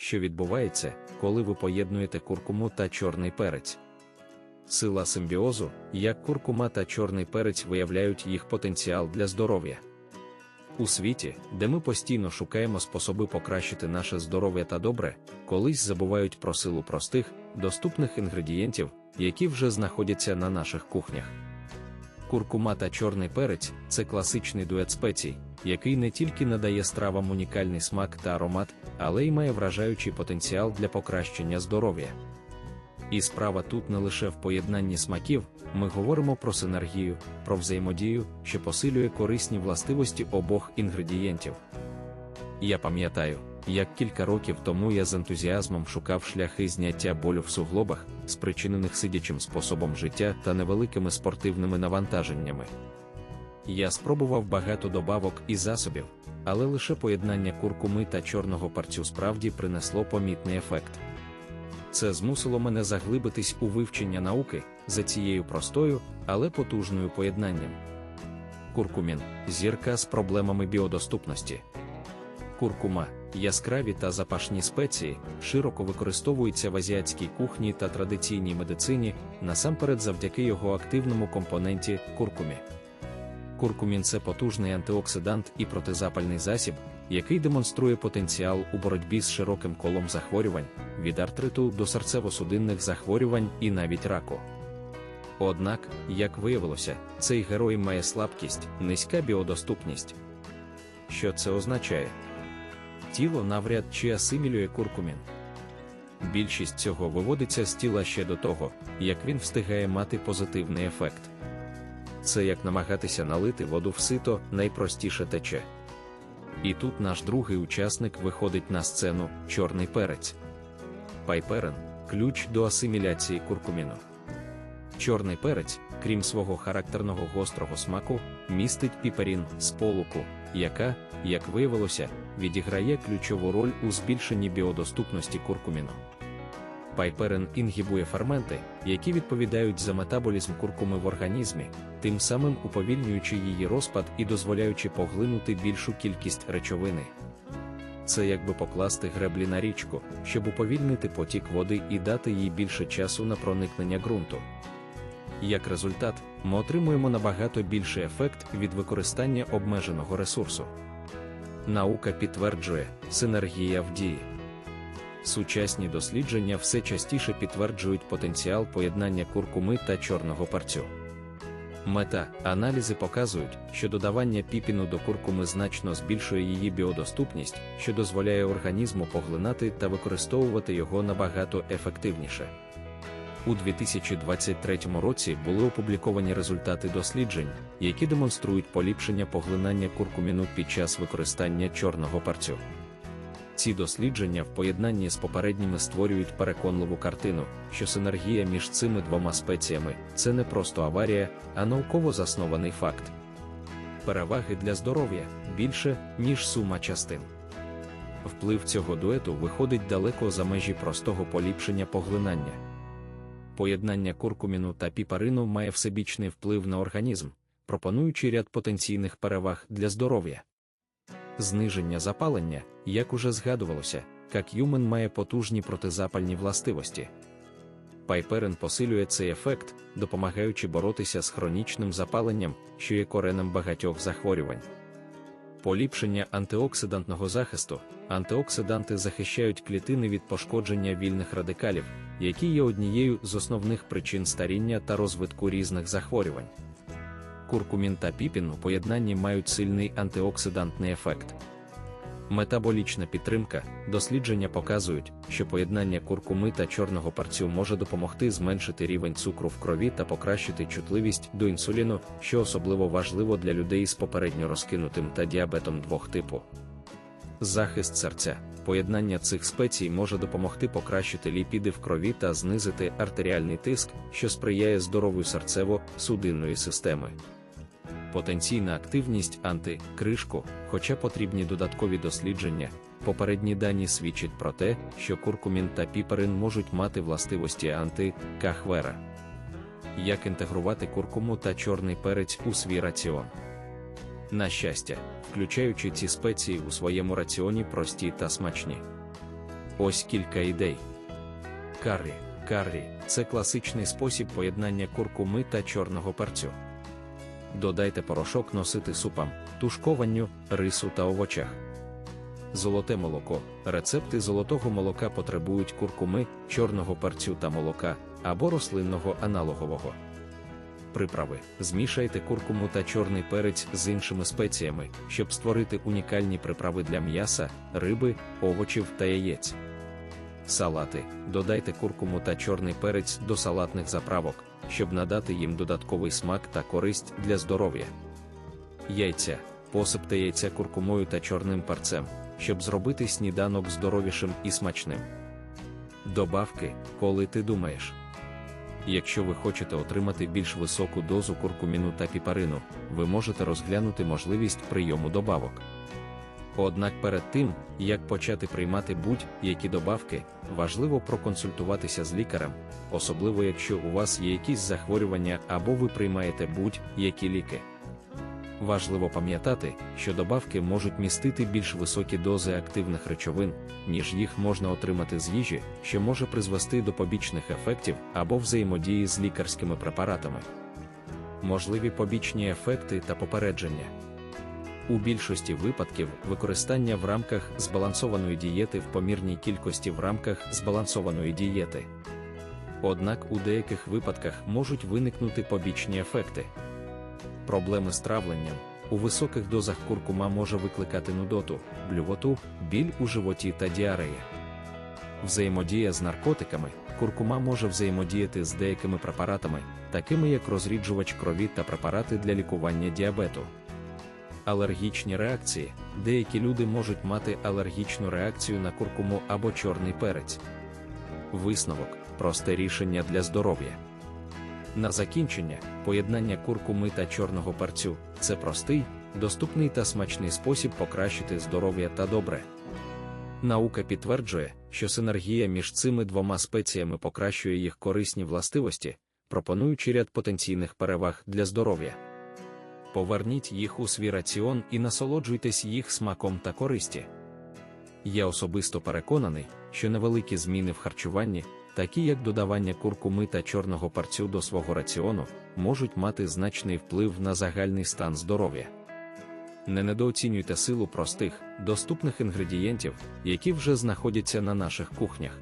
що відбувається, коли ви поєднуєте куркуму та чорний перець. Сила симбіозу, як куркума та чорний перець виявляють їх потенціал для здоров'я. У світі, де ми постійно шукаємо способи покращити наше здоров'я та добре, колись забувають про силу простих, доступних інгредієнтів, які вже знаходяться на наших кухнях. Куркума та чорний перець це класичний дует спецій, який не тільки надає стравам унікальний смак та аромат, але й має вражаючий потенціал для покращення здоров'я. І справа тут не лише в поєднанні смаків, ми говоримо про синергію, про взаємодію, що посилює корисні властивості обох інгредієнтів. Я пам'ятаю, як кілька років тому я з ентузіазмом шукав шляхи зняття болю в суглобах, спричинених сидячим способом життя та невеликими спортивними навантаженнями. Я спробував багато добавок і засобів, але лише поєднання куркуми та чорного парцю справді принесло помітний ефект. Це змусило мене заглибитись у вивчення науки за цією простою, але потужною поєднанням. Куркумін зірка з проблемами біодоступності. Куркума, яскраві та запашні спеції, широко використовуються в азіатській кухні та традиційній медицині, насамперед завдяки його активному компоненті куркумі. Куркумін це потужний антиоксидант і протизапальний засіб, який демонструє потенціал у боротьбі з широким колом захворювань, від артриту до серцево-судинних захворювань і навіть раку. Однак, як виявилося, цей герой має слабкість, низька біодоступність. Що це означає? Тіло навряд чи асимілює куркумін. Більшість цього виводиться з тіла ще до того, як він встигає мати позитивний ефект. Це як намагатися налити воду в сито найпростіше тече. І тут наш другий учасник виходить на сцену чорний перець. Пайперен ключ до асиміляції куркуміну. Чорний перець, крім свого характерного гострого смаку, містить піперін з полуку, яка, як виявилося, відіграє ключову роль у збільшенні біодоступності куркуміну. Пайперин інгібує ферменти, які відповідають за метаболізм куркуми в організмі, тим самим уповільнюючи її розпад і дозволяючи поглинути більшу кількість речовини. Це якби покласти греблі на річку, щоб уповільнити потік води і дати їй більше часу на проникнення ґрунту. Як результат, ми отримуємо набагато більший ефект від використання обмеженого ресурсу. Наука підтверджує, синергія в дії. Сучасні дослідження все частіше підтверджують потенціал поєднання куркуми та чорного парцю. Мета аналізи показують, що додавання піпіну до куркуми значно збільшує її біодоступність, що дозволяє організму поглинати та використовувати його набагато ефективніше. У 2023 році були опубліковані результати досліджень, які демонструють поліпшення поглинання куркуміну під час використання чорного парцю. Ці дослідження в поєднанні з попередніми створюють переконливу картину, що синергія між цими двома спеціями це не просто аварія, а науково заснований факт. Переваги для здоров'я більше, ніж сума частин. Вплив цього дуету виходить далеко за межі простого поліпшення поглинання. Поєднання куркуміну та піпарину має всебічний вплив на організм, пропонуючи ряд потенційних переваг для здоров'я. Зниження запалення, як уже згадувалося, какюмен має потужні протизапальні властивості. Пайперин посилює цей ефект, допомагаючи боротися з хронічним запаленням, що є коренем багатьох захворювань. Поліпшення антиоксидантного захисту. Антиоксиданти захищають клітини від пошкодження вільних радикалів, які є однією з основних причин старіння та розвитку різних захворювань куркумін та піпін у поєднанні мають сильний антиоксидантний ефект. Метаболічна підтримка, дослідження показують, що поєднання куркуми та чорного парцю може допомогти зменшити рівень цукру в крові та покращити чутливість до інсуліну, що особливо важливо для людей з попередньо розкинутим та діабетом двох типу. Захист серця. Поєднання цих спецій може допомогти покращити ліпіди в крові та знизити артеріальний тиск, що сприяє здоров'ю серцево-судинної системи потенційна активність антикришку, хоча потрібні додаткові дослідження, попередні дані свідчать про те, що куркумін та піперин можуть мати властивості анти-кахвера. Як інтегрувати куркуму та чорний перець у свій раціон? На щастя, включаючи ці спеції у своєму раціоні прості та смачні. Ось кілька ідей. Каррі. Каррі це класичний спосіб поєднання куркуми та чорного перцю. Додайте порошок носити супам, тушкованню, рису та овочах. Золоте молоко. Рецепти золотого молока потребують куркуми, чорного перцю та молока або рослинного аналогового. Приправи. Змішайте куркуму та чорний перець з іншими спеціями, щоб створити унікальні приправи для м'яса, риби, овочів та яєць. Салати. Додайте куркуму та чорний перець до салатних заправок, щоб надати їм додатковий смак та користь для здоров'я. Яйця. Посипте яйця куркумою та чорним перцем, щоб зробити сніданок здоровішим і смачним. Добавки, коли ти думаєш. Якщо ви хочете отримати більш високу дозу куркуміну та піпарину, ви можете розглянути можливість прийому добавок. Однак перед тим, як почати приймати будь-які добавки, важливо проконсультуватися з лікарем, особливо якщо у вас є якісь захворювання або ви приймаєте будь-які ліки. Важливо пам'ятати, що добавки можуть містити більш високі дози активних речовин, ніж їх можна отримати з їжі, що може призвести до побічних ефектів або взаємодії з лікарськими препаратами. Можливі побічні ефекти та попередження. У більшості випадків використання в рамках збалансованої дієти в помірній кількості в рамках збалансованої дієти. Однак у деяких випадках можуть виникнути побічні ефекти. Проблеми з травленням. У високих дозах куркума може викликати нудоту, блювоту, біль у животі та діарея. Взаємодія з наркотиками. Куркума може взаємодіяти з деякими препаратами, такими як розріджувач крові та препарати для лікування діабету. Алергічні реакції. Деякі люди можуть мати алергічну реакцію на куркуму або чорний перець. Висновок просте рішення для здоров'я. На закінчення, поєднання куркуми та чорного перцю це простий, доступний та смачний спосіб покращити здоров'я та добре. Наука підтверджує, що синергія між цими двома спеціями покращує їх корисні властивості, пропонуючи ряд потенційних переваг для здоров'я. Поверніть їх у свій раціон і насолоджуйтесь їх смаком та користі. Я особисто переконаний, що невеликі зміни в харчуванні, такі як додавання куркуми та чорного парцю до свого раціону, можуть мати значний вплив на загальний стан здоров'я. Не недооцінюйте силу простих, доступних інгредієнтів, які вже знаходяться на наших кухнях.